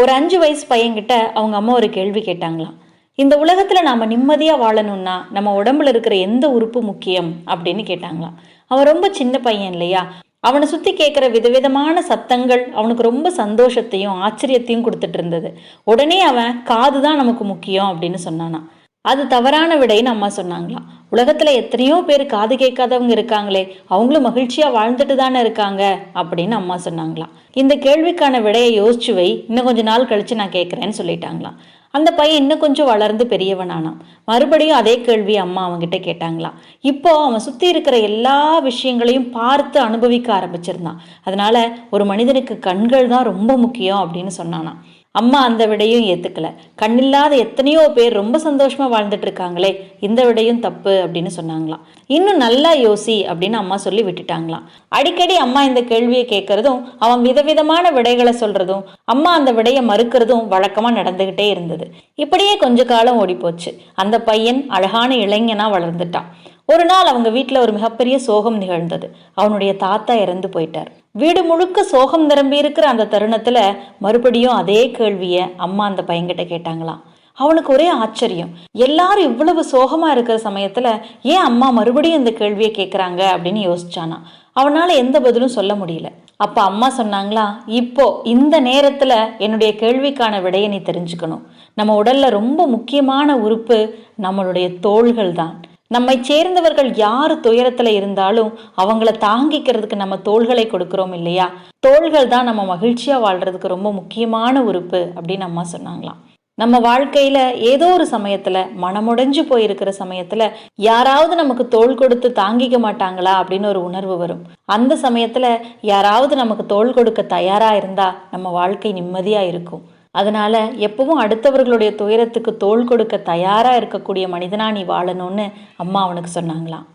ஒரு அஞ்சு வயசு பையன்கிட்ட அவங்க அம்மா ஒரு கேள்வி கேட்டாங்களாம். இந்த உலகத்தில் நாம் நிம்மதியாக வாழணும்னா நம்ம உடம்புல இருக்கிற எந்த உறுப்பு முக்கியம் அப்படின்னு கேட்டாங்களாம். அவன் ரொம்ப சின்ன பையன் இல்லையா? அவனை சுற்றி கேட்குற விதவிதமான சத்தங்கள் அவனுக்கு ரொம்ப சந்தோஷத்தையும் ஆச்சரியத்தையும் கொடுத்துட்டு இருந்தது. உடனே அவன் காது தான் நமக்கு முக்கியம் அப்படின்னு சொன்னானாம். அது தவறான விடைன்னு அம்மா சொன்னாங்களாம். உலகத்தில் எத்தனையோ பேர் காது கேட்காதவங்க இருக்காங்களே அவங்களும் மகிழ்ச்சியாக வாழ்ந்துட்டு தானே இருக்காங்க அப்படின்னு அம்மா சொன்னாங்களாம். இந்த கேள்விக்கான விடையை யோசிச்சு வை இன்னும் கொஞ்ச நாள் கழிச்சு நான் கேட்குறேன்னு சொல்லிட்டாங்களாம். அந்த பையன் இன்னும் கொஞ்சம் வளர்ந்து பெரியவனானான் மறுபடியும் அதே கேள்வி அம்மா அவங்கிட்ட கேட்டாங்களாம். இப்போ அவன் சுற்றி இருக்கிற எல்லா விஷயங்களையும் பார்த்து அனுபவிக்க ஆரம்பிச்சிருந்தான். அதனால ஒரு மனிதனுக்கு கண்கள் தான் ரொம்ப முக்கியம் அப்படின்னு சொன்னானாம். அம்மா அந்த விடையும் ஏத்துக்கல. கண்ணில்லாத எத்தனையோ பேர் ரொம்ப சந்தோஷமா வாழ்ந்துட்டு இருக்காங்களே இந்த விடையும் தப்பு அப்படின்னு சொன்னாங்களாம். இன்னும் நல்லா யோசி அப்படின்னு அம்மா சொல்லி விட்டுட்டாங்களாம். அடிக்கடி அம்மா இந்த கேள்வியை கேட்கறதும் அவன் விதவிதமான விடைகளை சொல்றதும் அம்மா அந்த விடையை மறுக்கிறதும் வழக்கமா நடந்துகிட்டே இருந்தது. இப்படியே கொஞ்ச காலம் ஓடி போச்சு அந்த பையன் அழகான இளைஞனா வளர்ந்துட்டான். ஒரு நாள் அவங்க வீட்டில் ஒரு மிகப்பெரிய சோகம் நிகழ்ந்தது. அவனுடைய தாத்தா இறந்து போயிட்டார். வீடு முழுக்க சோகம் நிரம்பி இருக்கிற அந்த தருணத்தில் மறுபடியும் அதே கேள்வியை அம்மா அந்த பையன்கிட்ட கேட்டாங்களாம். அவனுக்கு ஒரே ஆச்சரியம். எல்லாரும் இவ்வளவு சோகமாக இருக்கிற சமயத்தில் ஏன் அம்மா மறுபடியும் இந்த கேள்வியை கேட்குறாங்க அப்படின்னு யோசிச்சானா அவனால் எந்த பதிலும் சொல்ல முடியல. அப்போ அம்மா சொன்னாங்களா இப்போ இந்த நேரத்தில் என்னுடைய கேள்விக்கான விடையை நீ தெரிஞ்சுக்கணும். நம்ம உடலில் ரொம்ப முக்கியமான உறுப்பு நம்மளுடைய தோள்கள் தான் நம்மை சேர்ந்தவர்கள் யார் துயரத்துல இருந்தாலும் அவங்கள தாங்கிக்கிறதுக்கு நம்ம தோள்களை கொடுக்கிறோம் இல்லையா? தோள்கள் தான் நம்ம மகிழ்ச்சியா வாழ்றதுக்கு ரொம்ப முக்கியமான உறுப்பு அப்படின்னு அம்மா சொன்னாங்களாம். நம்ம வாழ்க்கையில ஏதோ ஒரு சமயத்துல மனமுடைஞ்சு போயிருக்கிற சமயத்துல யாராவது நமக்கு தோள் கொடுத்து தாங்கிக்க மாட்டாங்களா அப்படின்னு ஒரு உணர்வு வரும். அந்த சமயத்துல யாராவது நமக்கு தோல் கொடுக்க தயாரா இருந்தா நம்ம வாழ்க்கை நிம்மதியா இருக்கும். அதனால எப்பவும் அடுத்தவர்களுடைய துயரத்துக்கு தோள் கொடுக்க தயாரா இருக்கக்கூடிய மனிதனா நீ வாழணும்னு அம்மா அவனுக்கு சொன்னாங்களாம்.